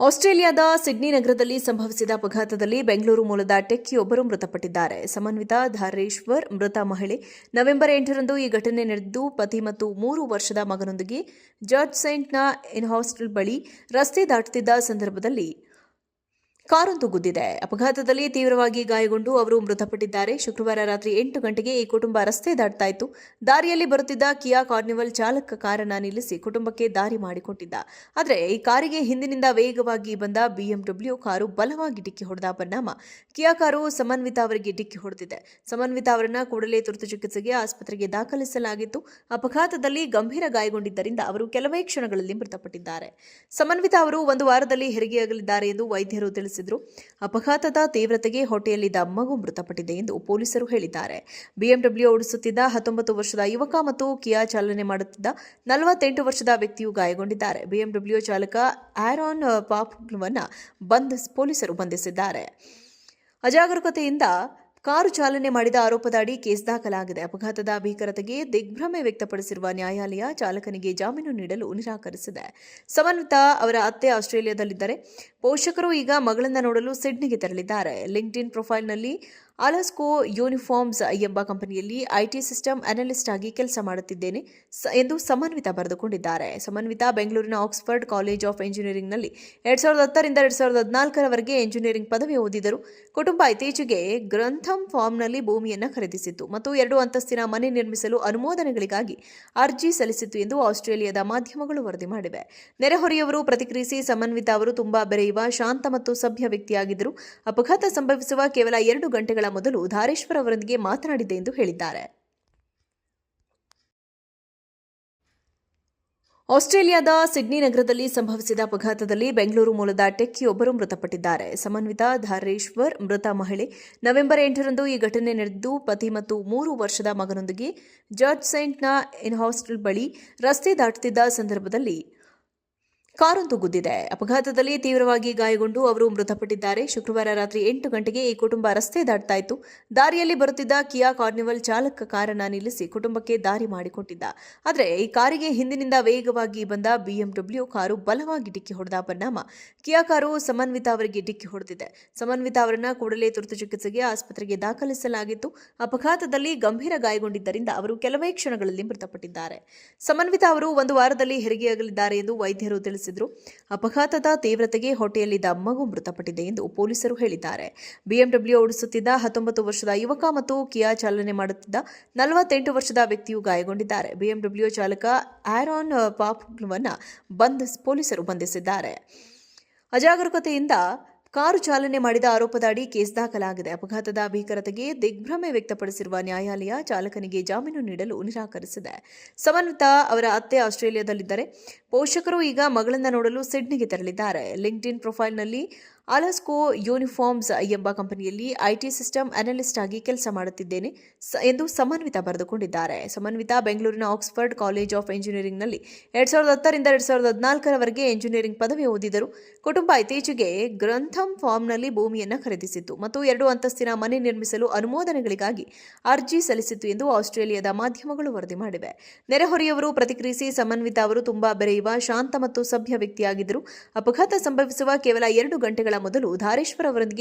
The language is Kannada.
ಆಸ್ಟ್ರೇಲಿಯಾದ ಸಿಡ್ನಿ ನಗರದಲ್ಲಿ ಸಂಭವಿಸಿದ ಅಪಘಾತದಲ್ಲಿ ಬೆಂಗಳೂರು ಮೂಲದ ಟೆಕ್ಕಿಯೊಬ್ಬರು ಮೃತಪಟ್ಟಿದ್ದಾರೆ. ಸಮನ್ವಿತ ಧಾರೇಶ್ವರ್, ಮೃತ ಮಹಿಳೆ. ನವೆಂಬರ್ ಎಂಟರಂದು ಈ ಘಟನೆ ನಡೆದಿದ್ದು ಪತಿ ಮತ್ತು ಮೂರು ವರ್ಷದ ಮಗನೊಂದಿಗೆ ಜಾರ್ಜ್ ಸೈಂಟ್ನ ಇನ್ ಹಾಸ್ಟೆಲ್ ಬಳಿ ರಸ್ತೆ ದಾಟುತ್ತಿದ್ದ ಸಂದರ್ಭದಲ್ಲಿ ಕಾರೊಂದು ಗುದ್ದಿದೆ. ಅಪಘಾತದಲ್ಲಿ ತೀವ್ರವಾಗಿ ಗಾಯಗೊಂಡು ಅವರು ಮೃತಪಟ್ಟಿದ್ದಾರೆ. ಶುಕ್ರವಾರ ರಾತ್ರಿ ಎಂಟು ಗಂಟೆಗೆ ಈ ಕುಟುಂಬ ರಸ್ತೆ ದಾಟ್ತಾ ಇತ್ತು ದಾರಿಯಲ್ಲಿ ಬರುತ್ತಿದ್ದ ಕಿಯಾ ಕಾರ್ನಿವಲ್ ಚಾಲಕ ಕಾರನ್ನ ನಿಲ್ಲಿಸಿ ಕುಟುಂಬಕ್ಕೆ ದಾರಿ ಮಾಡಿಕೊಟ್ಟಿದ್ದ. ಆದರೆ ಈ ಕಾರಿಗೆ ಹಿಂದಿನಿಂದ ವೇಗವಾಗಿ ಬಂದ ಬಿಎಂಡಬ್ಲ್ಯೂ ಕಾರು ಬಲವಾಗಿ ಡಿಕ್ಕಿ ಹೊಡೆದ ಪರಿಣಾಮ. ಕಿಯಾ ಕಾರು ಸಮನ್ವಿತ ಅವರಿಗೆ ಡಿಕ್ಕಿ ಹೊಡೆದಿದೆ. ಸಮನ್ವಿತ ಅವರನ್ನ ಕೂಡಲೇ ತುರ್ತು ಚಿಕಿತ್ಸೆಗೆ ಆಸ್ಪತ್ರೆಗೆ ದಾಖಲಿಸಲಾಗಿತ್ತು. ಅಪಘಾತದಲ್ಲಿ ಗಂಭೀರ ಗಾಯಗೊಂಡಿದ್ದರಿಂದ ಅವರು ಕೆಲವೇ ಕ್ಷಣಗಳಲ್ಲಿ ಮೃತಪಟ್ಟಿದ್ದಾರೆ. ಸಮನ್ವಿತ ಅವರು ಒಂದು ವಾರದಲ್ಲಿ ಹೆರಿಗೆಯಾಗಲಿದ್ದಾರೆ ಎಂದು ವೈದ್ಯರು ತಿಳಿಸಿದರು. ಅಪಘಾತದ ತೀವ್ರತೆಗೆ ಹೊಟ್ಟೆಯಲ್ಲಿದ್ದ ಮಗು ಮೃತಪಟ್ಟಿದೆ ಎಂದು ಪೊಲೀಸರು ಹೇಳಿದ್ದಾರೆ. ಬಿಎಂಡಬ್ಲ್ಯೂ ಓಡಿಸುತ್ತಿದ್ದ ಹತ್ತೊಂಬತ್ತು ವರ್ಷದ ಯುವಕ ಮತ್ತು ಕಿಯಾ ಚಾಲನೆ ಮಾಡುತ್ತಿದ್ದ ನಲವತ್ತೆಂಟು ವರ್ಷದ ವ್ಯಕ್ತಿಯು ಗಾಯಗೊಂಡಿದ್ದಾರೆ. ಬಿಎಂಡಬ್ಲ್ಯೂ ಚಾಲಕ ಆರಾನ್ ಪಾಪ್ವನ್ನ ಬಂಧಿಸ್ ಪೊಲೀಸರು ಬಂಧಿಸಿದ್ದಾರೆ. ಅಜಾಗರೂಕತೆಯಿಂದ ಕಾರು ಚಾಲನೆ ಮಾಡಿದ ಆರೋಪದ ಅಡಿ ಕೇಸ್ ದಾಖಲಾಗಿದೆ. ಅಪಘಾತದ ಭೀಕರತೆಗೆ ದಿಗ್ಭ್ರಮೆ ವ್ಯಕ್ತಪಡಿಸಿರುವ ನ್ಯಾಯಾಲಯ ಚಾಲಕನಿಗೆ ಜಾಮೀನು ನೀಡಲು ನಿರಾಕರಿಸಿದೆ. ಸಮನ್ವಿತ ಅವರ ಅತ್ತೆ ಆಸ್ಟ್ರೇಲಿಯಾದಲ್ಲಿದ್ದರೆ. ಪೋಷಕರು ಈಗ ಮಗಳನ್ನ ನೋಡಲು ಸಿಡ್ನಿಗೆ ತೆರಳಿದ್ದಾರೆ. ಲಿಂಕ್ಡ್ಇನ್ ಪ್ರೊಫೈಲ್ನಲ್ಲಿ ಅಲಸ್ಕೋ ಯೂನಿಫಾರ್ಮ್ಸ್ ಎಂಬ ಕಂಪನಿಯಲ್ಲಿ ಐಟಿ ಸಿಸ್ಟಮ್ ಅನಲಿಸ್ಟ್ ಆಗಿ ಕೆಲಸ ಮಾಡುತ್ತಿದ್ದೇನೆ ಎಂದು ಸಮನ್ವಿತ ಬರೆದುಕೊಂಡಿದ್ದಾರೆ. ಸಮನ್ವಿತ ಬೆಂಗಳೂರಿನ ಆಕ್ಸ್ಫರ್ಡ್ ಕಾಲೇಜ್ ಆಫ್ ಎಂಜಿನಿಯರಿಂಗ್ನಲ್ಲಿ ಎರಡ್ ಸಾವಿರದ ಹತ್ತರಿಂದ ಎರಡ್ ಸಾವಿರದ ಹದಿನಾಲ್ಕರವರೆಗೆ ಎಂಜಿನಿಯರಿಂಗ್ ಪದವಿ ಓದಿದರು. ಕುಟುಂಬ ಇತ್ತೀಚೆಗೆ ಗ್ರಂಥಂ ಫಾರ್ಮ್ನಲ್ಲಿ ಭೂಮಿಯನ್ನು ಖರೀದಿಸಿತ್ತು ಮತ್ತು ಎರಡು ಅಂತಸ್ತಿನ ಮನೆ ನಿರ್ಮಿಸಲು ಅನುಮೋದನೆಗಳಿಗಾಗಿ ಅರ್ಜಿ ಸಲ್ಲಿಸಿತ್ತು ಎಂದು ಆಸ್ಟ್ರೇಲಿಯಾದ ಮಾಧ್ಯಮಗಳು ವರದಿ ಮಾಡಿವೆ. ನೆರೆಹೊರೆಯವರು ಪ್ರತಿಕ್ರಿಯಿಸಿ ಸಮನ್ವಿತ ಅವರು ತುಂಬಾ ಬೆರೆಯುವ, ಶಾಂತ ಮತ್ತು ಸಭ್ಯ ವ್ಯಕ್ತಿಯಾಗಿದ್ದರು. ಅಪಘಾತ ಸಂಭವಿಸುವ ಕೇವಲ ಎರಡು ಗಂಟೆಗಳ ಮೊದಲು ಧಾರೇಶ್ವರ್ ಅವರೊಂದಿಗೆ ಮಾತನಾಡಿದೆ ಎಂದು ಹೇಳಿದ್ದಾರೆ. ಆಸ್ಟ್ರೇಲಿಯಾದ ಸಿಡ್ನಿ ನಗರದಲ್ಲಿ ಸಂಭವಿಸಿದ ಅಪಘಾತದಲ್ಲಿ ಬೆಂಗಳೂರು ಮೂಲದ ಟೆಕ್ಕಿಯೊಬ್ಬರು ಮೃತಪಟ್ಟಿದ್ದಾರೆ. ಸಮನ್ವಿತ ಧಾರೇಶ್ವರ್ ಮೃತ ಮಹಿಳೆ ನವೆಂಬರ್ ಎಂಟರಂದು ಈ ಘಟನೆ ನಡೆದಿದ್ದು, ಪತಿ ಮತ್ತು ಮೂರು ವರ್ಷದ ಮಗನೊಂದಿಗೆ ಜಾರ್ಜ್ ಸೈಂಟ್ನ ಇನ್ ಹಾಸ್ಟೆಲ್ ಬಳಿ ರಸ್ತೆ ದಾಟುತ್ತಿದ್ದ ಸಂದರ್ಭದಲ್ಲಿ ಕಾರೊಂದು ಗುದ್ದಿದೆ. ಅಪಘಾತದಲ್ಲಿ ತೀವ್ರವಾಗಿ ಗಾಯಗೊಂಡು ಅವರು ಮೃತಪಟ್ಟಿದ್ದಾರೆ. ಶುಕ್ರವಾರ ರಾತ್ರಿ ಎಂಟು ಗಂಟೆಗೆ ಈ ಕುಟುಂಬ ರಸ್ತೆ ದಾಟ್ತಾ ಇತ್ತು ದಾರಿಯಲ್ಲಿ ಬರುತ್ತಿದ್ದ ಕಿಯಾ ಕಾರ್ನಿವಲ್ ಚಾಲಕ ಕಾರನ್ನ ನಿಲ್ಲಿಸಿ ಕುಟುಂಬಕ್ಕೆ ದಾರಿ ಮಾಡಿಕೊಟ್ಟಿದ್ದ. ಆದರೆ ಈ ಕಾರಿಗೆ ಹಿಂದಿನಿಂದ ವೇಗವಾಗಿ ಬಂದ ಬಿಎಂಡಬ್ಲ್ಯೂ ಕಾರು ಬಲವಾಗಿ ಡಿಕ್ಕಿ ಹೊಡೆದ ಪರಿಣಾಮ. ಕಿಯಾ ಕಾರು ಸಮನ್ವಿತ ಅವರಿಗೆ ಡಿಕ್ಕಿ ಹೊಡೆದಿದೆ. ಸಮನ್ವಿತ ಅವರನ್ನ ಕೂಡಲೇ ತುರ್ತು ಚಿಕಿತ್ಸೆಗೆ ಆಸ್ಪತ್ರೆಗೆ ದಾಖಲಿಸಲಾಗಿತ್ತು. ಅಪಘಾತದಲ್ಲಿ ಗಂಭೀರ ಗಾಯಗೊಂಡಿದ್ದರಿಂದ ಅವರು ಕೆಲವೇ ಕ್ಷಣಗಳಲ್ಲಿ ಮೃತಪಟ್ಟಿದ್ದಾರೆ. ಸಮನ್ವಿತ ಅವರು ಒಂದು ವಾರದಲ್ಲಿ ಹೆರಿಗೆಯಾಗಲಿದ್ದಾರೆ ಎಂದು ವೈದ್ಯರು ತಿಳಿಸಿದರು. ಅಪಘಾತದ ತೀವ್ರತೆಗೆ ಹೊಟ್ಟೆಯಲ್ಲಿದ್ದ ಮಗು ಮೃತಪಟ್ಟಿದೆ ಎಂದು ಪೊಲೀಸರು ಹೇಳಿದ್ದಾರೆ. ಬಿಎಂಡಬ್ಲ್ಯೂ ಓಡಿಸುತ್ತಿದ್ದ ಹತ್ತೊಂಬತ್ತು ವರ್ಷದ ಯುವಕ ಮತ್ತು ಕಿಯಾ ಚಾಲನೆ ಮಾಡುತ್ತಿದ್ದ ನಲವತ್ತೆಂಟು ವರ್ಷದ ವ್ಯಕ್ತಿಯು ಗಾಯಗೊಂಡಿದ್ದಾರೆ. ಬಿಎಂಡಬ್ಲ್ಯೂ ಚಾಲಕ ಆರಾನ್ ಪಾಪ್ವನ್ನ ಬಂಧಿಸ್ ಪೊಲೀಸರು ಬಂಧಿಸಿದ್ದಾರೆ. ಅಜಾಗರೂಕತೆಯಿಂದ ಕಾರು ಚಾಲನೆ ಮಾಡಿದ ಆರೋಪದ ಅಡಿ ಕೇಸ್ ದಾಖಲಾಗಿದೆ. ಅಪಘಾತದ ಭೀಕರತೆಗೆ ದಿಗ್ಭ್ರಮೆ ವ್ಯಕ್ತಪಡಿಸಿರುವ ನ್ಯಾಯಾಲಯ ಚಾಲಕನಿಗೆ ಜಾಮೀನು ನೀಡಲು ನಿರಾಕರಿಸಿದೆ. ಸಮನ್ವಿತ ಅವರ ಅತ್ತೆ ಆಸ್ಟ್ರೇಲಿಯಾದಲ್ಲಿದ್ದರೆ ಪೋಷಕರು ಈಗ ಮಗಳನ್ನ ನೋಡಲು ಸಿಡ್ನಿಗೆ ತೆರಳಿದ್ದಾರೆ. ಲಿಂಕ್ಡ್ಇನ್ ಪ್ರೊಫೈಲ್ನಲ್ಲಿ ಅಲಸ್ಕೋ ಯೂನಿಫಾರ್ಮ್ಸ್ ಎಂಬ ಕಂಪನಿಯಲ್ಲಿ ಐಟಿ ಸಿಸ್ಟಮ್ ಅನಲಿಸ್ಟ್ ಆಗಿ ಕೆಲಸ ಮಾಡುತ್ತಿದ್ದೇನೆ ಎಂದು ಸಮನ್ವಿತ ಬರೆದುಕೊಂಡಿದ್ದಾರೆ. ಸಮನ್ವಿತ ಬೆಂಗಳೂರಿನ ಆಕ್ಸ್ಫರ್ಡ್ ಕಾಲೇಜ್ ಆಫ್ ಎಂಜಿನಿಯರಿಂಗ್ನಲ್ಲಿ ಎರಡ್ ಸಾವಿರದ ಹತ್ತರಿಂದ ಎರಡ್ ಸಾವಿರದ ಹದಿನಾಲ್ಕರವರೆಗೆ ಎಂಜಿನಿಯರಿಂಗ್ ಪದವಿ ಓದಿದರು. ಕುಟುಂಬ ಇತ್ತೀಚೆಗೆ ಗ್ರಂಥಂ ಫಾರ್ಮ್ನಲ್ಲಿ ಭೂಮಿಯನ್ನು ಖರೀದಿಸಿತ್ತು ಮತ್ತು ಎರಡು ಅಂತಸ್ತಿನ ಮನೆ ನಿರ್ಮಿಸಲು ಅನುಮೋದನೆಗಳಿಗಾಗಿ ಅರ್ಜಿ ಸಲ್ಲಿಸಿತ್ತು ಎಂದು ಆಸ್ಟ್ರೇಲಿಯಾದ ಮಾಧ್ಯಮಗಳು ವರದಿ ಮಾಡಿವೆ. ನೆರೆಹೊರೆಯವರು ಪ್ರತಿಕ್ರಿಯಿಸಿ ಸಮನ್ವಿತ ಅವರು ತುಂಬಾ ಬೆರೆಯುವ, ಶಾಂತ ಮತ್ತು ಸಭ್ಯ ವ್ಯಕ್ತಿಯಾಗಿದ್ದರು. ಅಪಘಾತ ಸಂಭವಿಸುವ ಕೇವಲ ಎರಡು ಗಂಟೆಗಳ ಮೊದಲು ಧಾರೇಶ್ವರ್ ಅವರೊಂದಿಗೆ